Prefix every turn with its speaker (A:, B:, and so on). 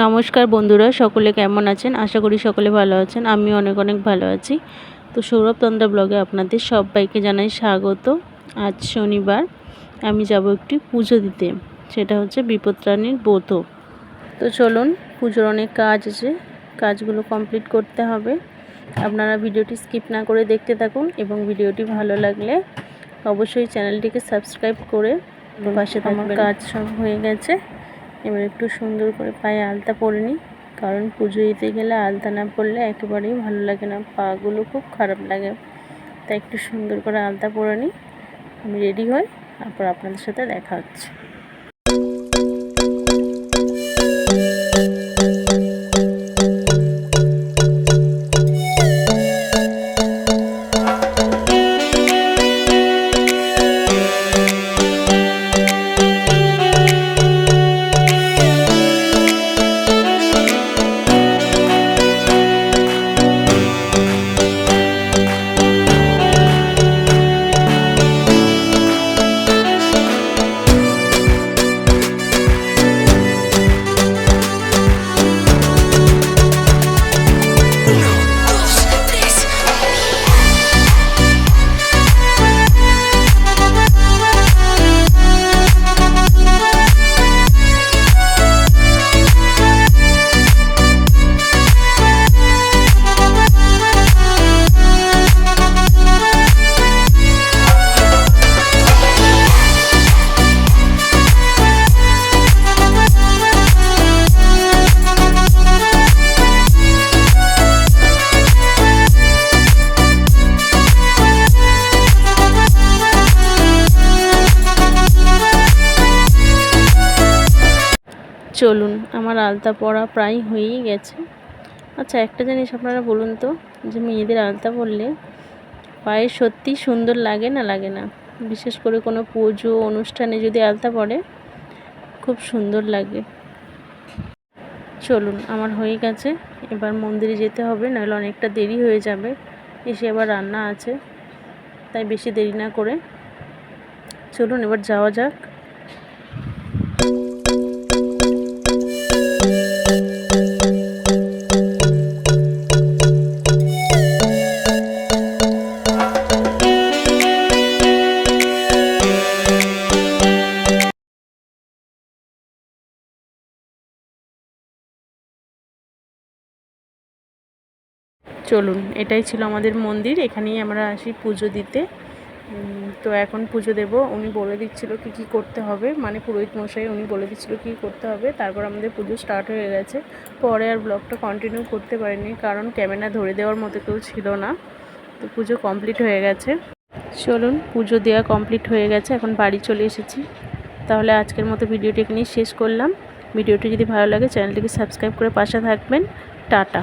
A: নমস্কার বন্ধুরা, সকলে কেমন আছেন? আশা করি সকলে ভালো আছেন। আমি অনেক অনেক ভালো আছি। তো সৌরভ তন্দ্রা ব্লগে আপনাদের সবাইকে জানাই স্বাগত। আজ শনিবার, আমি যাব একটি পুজো দিতে। সেটা হচ্ছে বিপত্রাণীর ব্রত। তো চলুন, পুজোর অনেক কাজ আছে। কাজগুলো কমপ্লিট করতে হবে। আপনারা ভিডিওটি স্কিপ না করে দেখতে থাকুন এবং ভিডিওটি ভালো লাগলে অবশ্যই চ্যানেলটিকে সাবস্ক্রাইব করে পাশে আমার কাজ সব হয়ে গেছে। এবার একটু সুন্দর করে পায়ে আলতা পরে নিই, কারণ পুজো দিতে গেলে আলতা না পরলে একেবারেই ভালো লাগে না, পাগুলো খুব খারাপ লাগে। তাই একটু সুন্দর করে আলতা পরে নিই, আমি রেডি হই তারপর আপনাদের সাথে দেখা হচ্ছে। চলুন, আমার আলতা পরা প্রায় হয়েই গেছে। আচ্ছা একটা জিনিস আপনারা বলুন তো, যে মেয়েদের আলতা পরলে পায়ে সত্যি সুন্দর লাগে না লাগে না? বিশেষ করে কোনো পুজো, অনুষ্ঠানে যদি আলতা পরে, খুব সুন্দর লাগে। চলুন, আমার হয়ে গেছে। এবার মন্দিরে যেতে হবে, নাহলে অনেকটা দেরি হয়ে যাবে। এসে আবার রান্না আছে, তাই বেশি দেরি না করে। চলুন, এবার যাওয়া যাক। চলুন, এটাই ছিল আমাদের মন্দির, এখানেই আমরা আসি পুজো দিতে। তো এখন পুজো দেব। উনি বলে দিচ্ছিল কি কি করতে হবে। মানে পুরোহিত মশাই উনি বলে দিচ্ছিল কি করতে হবে। তারপর আমাদের পুজো স্টার্ট হয়ে গেছে। পরে আর ব্লগটা কন্টিনিউ করতে পারিনি, কারণ ক্যামেরা ধরে দেওয়ার মতো কেউ ছিল না। তো পুজো কমপ্লিট হয়ে গেছে। চলুন, পুজো দেওয়া কমপ্লিট হয়ে গেছে। এখন বাড়ি চলে এসেছি। তাহলে আজকের মতো ভিডিওটি এখানেই শেষ করলাম। ভিডিওটি যদি ভালো লাগে, চ্যানেলটিকে সাবস্ক্রাইব করে পাশে থাকবেন। টাটা।